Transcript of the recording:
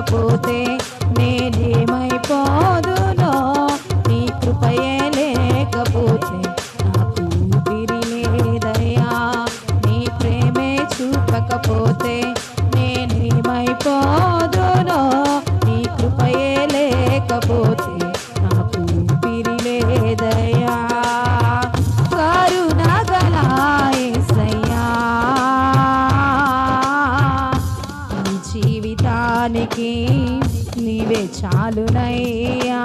లేకపోతే నేనేమైపోదునో? నీ కృపయే లేకపోతే నాకు తిరి లేదయ్యా. నీ ప్రేమే చూపకపోతే నేనేమైపోదునో? నీ కృపయే లేకపోతే నాకు జీవిత దానికి నీవే చాలునయ్యా.